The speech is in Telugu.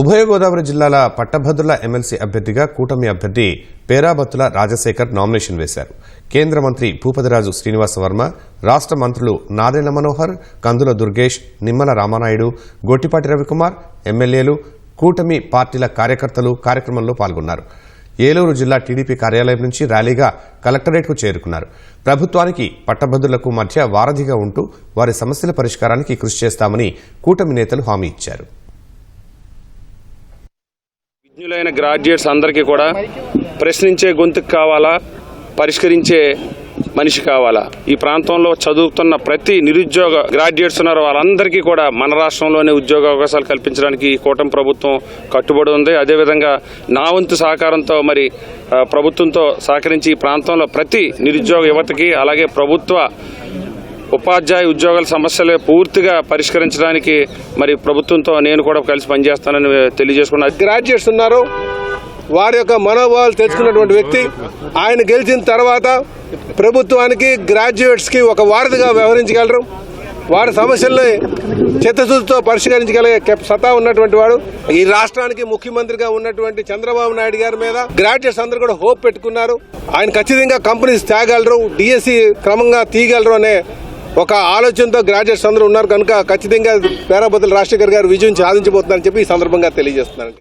ఉభయ గోదావరి జిల్లాల పట్టభద్రుల ఎమ్మెల్సీ అభ్యర్థిగా కూటమి అభ్యర్థి పేరాబత్తుల రాజశేఖర్ నామినేషన్ వేశారు. కేంద్ర మంత్రి భూపతిరాజు శ్రీనివాస వర్మ మంత్రులు నాదెండ్ల మనోహర్ కందుల దుర్గేష్ నిమ్మల రామానాయుడు గొట్టిపాటి రవికుమార్ ఎమ్మెల్యేలు కూటమి పార్టీల కార్యకర్తలు కార్యక్రమంలో పాల్గొన్నారు. ఏలూరు జిల్లా టీడీపీ కార్యాలయం నుంచి ర్యాలీగా కలెక్టరేట్కు చేరుకున్నారు. ప్రభుత్వానికి పట్టభద్రులకు మధ్య వారధిగా ఉంటూ వారి సమస్యల పరిష్కారానికి కృషి చేస్తామని కూటమి నేతలు హామీ ఇచ్చారు. విజ్ఞులైన గ్రాడ్యుయేట్స్ అందరికీ కూడా ప్రశ్నించే గొంతుకు కావాలా? పరిష్కరించే మనిషి కావాలా? ఈ ప్రాంతంలో చదువుతున్న ప్రతి నిరుద్యోగ గ్రాడ్యుయేట్స్ ఉన్నారు. వాళ్ళందరికీ కూడా మన రాష్ట్రంలోనే ఉద్యోగ అవకాశాలు కల్పించడానికి ఈ కూటమి ప్రభుత్వం కట్టుబడి ఉంది. అదేవిధంగా నా వంతు సహకారంతో మరి ప్రభుత్వంతో సహకరించి ఈ ప్రాంతంలో ప్రతి నిరుద్యోగ యువతకి అలాగే ప్రభుత్వ ఉపాధ్యాయ ఉద్యోగాల సమస్యలు పూర్తిగా పరిష్కరించడానికి మరి ప్రభుత్వంతో నేను కూడా కలిసి పనిచేస్తానని తెలియజేసుకున్నా. గ్రాడ్యుయేట్స్ ఉన్నారు. వారి యొక్క మనోభావాలు తెచ్చుకున్నటువంటి వ్యక్తి. ఆయన గెలిచిన తర్వాత ప్రభుత్వానికి గ్రాడ్యుయేట్స్కి ఒక వారధిగా వ్యవహరించగలరు. వారి సమస్యల్ని చిత్తశుద్ధితో పరిష్కరించగలిగే కెప్- సత్తా ఉన్నటువంటి వాడు. ఈ రాష్ట్రానికి ముఖ్యమంత్రిగా ఉన్నటువంటి చంద్రబాబు నాయుడు గారి మీద గ్రాడ్యుయేట్స్ అందరూ కూడా హోప్ పెట్టుకున్నారు. ఆయన ఖచ్చితంగా కంపెనీస్ తేగలరు డిఎస్సి క్రమంగా తీయగలరు అనే ఒక ఆలోచనతో గ్రాడ్యుయేట్స్ అందరూ ఉన్నారు కనుక ఖచ్చితంగా పేరాబతుల రాజశేఖర్ గారు విజయం సాధించబోతున్నారని చెప్పి ఈ సందర్భంగా తెలియజేస్తున్నారు